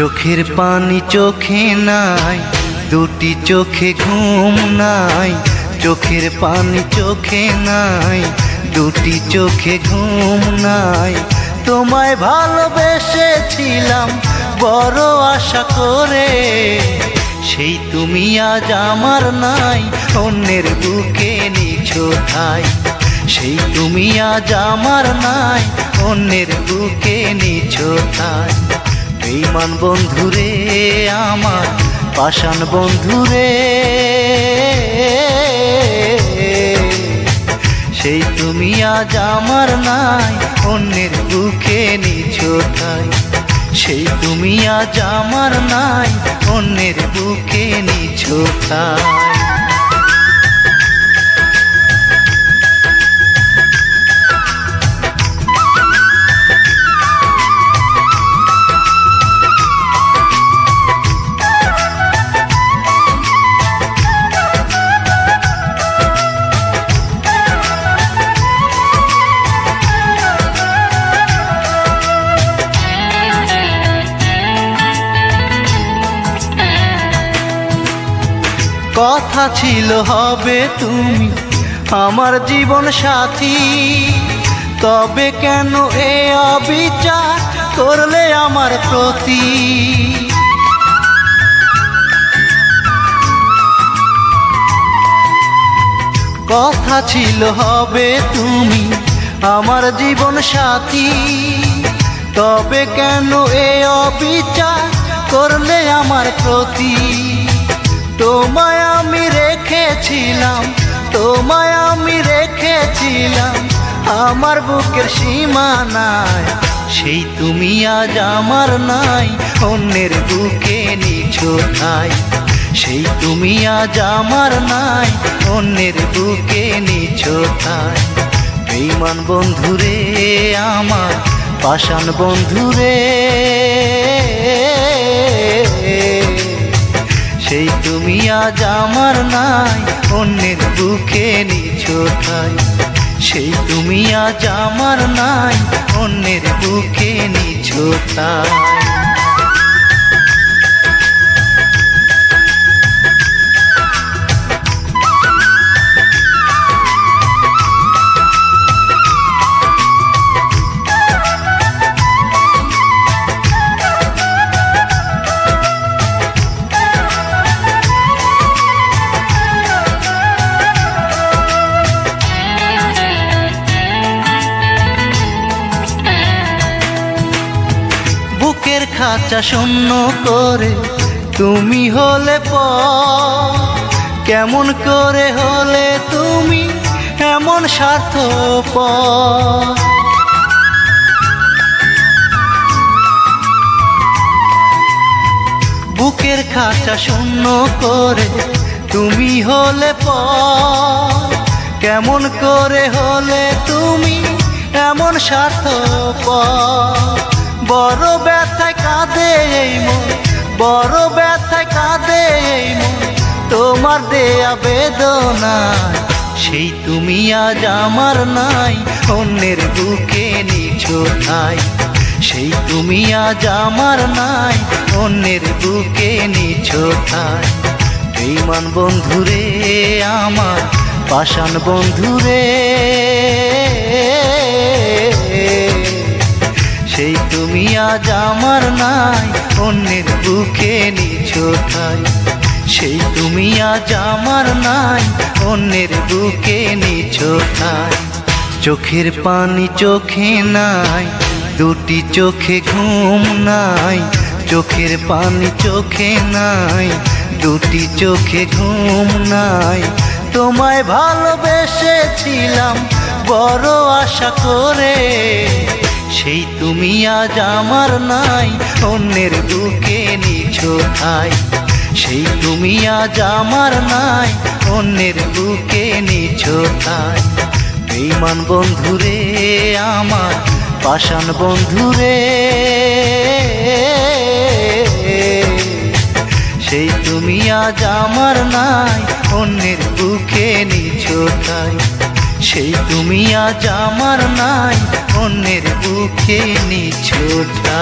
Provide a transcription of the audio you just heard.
চোখের পানি চোখে নাই, দুটি চোখে ঘুম নাই, চোখের পানি চোখে নাই, দুটি চোখে ঘুম নাই। তোমায় ভালোবেসেছিলাম, বড় আশা করে, সেই তুমি আজ আমার নাই, অন্যের বুকে নিছো ঠাই। সেই তুমি আজ আমার নাই, অন্যের বুকে নিছো ঠাই। বেইমান বন্ধুরে, আমার পাষাণ বন্ধুরে। সেই তুমি আজ আমার নাই, অন্যের বুকে নিছো ঠাই সেই তুমি আজ আমার নাই, অন্যের বুকে নিছো ঠাই কথা ছিল, হবে তুমি আমার জীবন সাথী। তবে কেন এ অবিচার করলে আমার প্রতি? কথা ছিল, হবে তুমি আমার জীবন সাথী। তবে কেন এ অবিচার করলে আমার প্রতি? তোমায় আমি রেখেছিলাম, তোমায় আমি রেখেছিলাম। আমার বুকের সীমানায়, সেই তুমি আজ আমার নাই, অন্যের বুকে নিছো ঠাই। সেই তুমি আজ আমার নাই, অন্যের বুকে নিছো ঠাই। বেইমান বন্ধুরে আমার, পাষাণ বন্ধুরে। তুমি আজ আমার নাই, অন্যের বুকে নিছো ঠাই। সেই তুমি আজ আমার নাই, অন্যের বুকে নিছো ঠাই। খাঁচা শূন্য করে, তুমি হলে প কেমন করে হলে তুমি এমন স্বার্থ প বুকের খাঁচা শূন্য করে, তুমি হলে প কেমন করে হলে তুমি এমন স্বার্থ প বড় ব্যথায় কাঁদে এই মন, বড় ব্যথায় কাঁদে এই মন। তোমার দেয়া বেদনা, সেই তুমি আজ আমার নাই, অন্যের বুকে নিছো ঠাই। সেই তুমি আজ আমার নাই, অন্যের বুকে নিছো ঠাই। বেইমান বন্ধুরে আমার, পাষাণ বন্ধুরে। সেই তুমি আজ আমার নাই, অন্যের বুকে নিছো ঠাই। সেই তুমি আজ আমার নাই, অন্যের বুকে নিছো ঠাই। চোখের পানি চোখে নাই, দুটি চোখে ঘুম নাই। চোখের পানি চোখে নাই, দুটি চোখে ঘুম নাই। তোমায় ভালোবেসেছিলাম, বড় আশা করে। সেই তুমি আজ আমার নাই, অন্যের বুকে নিছো ঠাই। সেই তুমি আজ আমার নাই, অন্যের বুকে নিছো ঠাই। বেইমান বন্ধুরে, আমার পাষাণ বন্ধুরে। সেই তুমি আজ আমার নাই, অন্যের বুকে নিছো ঠাই। সেই তুমি আজ আমার নাই অন্যের বুকে নিছোটা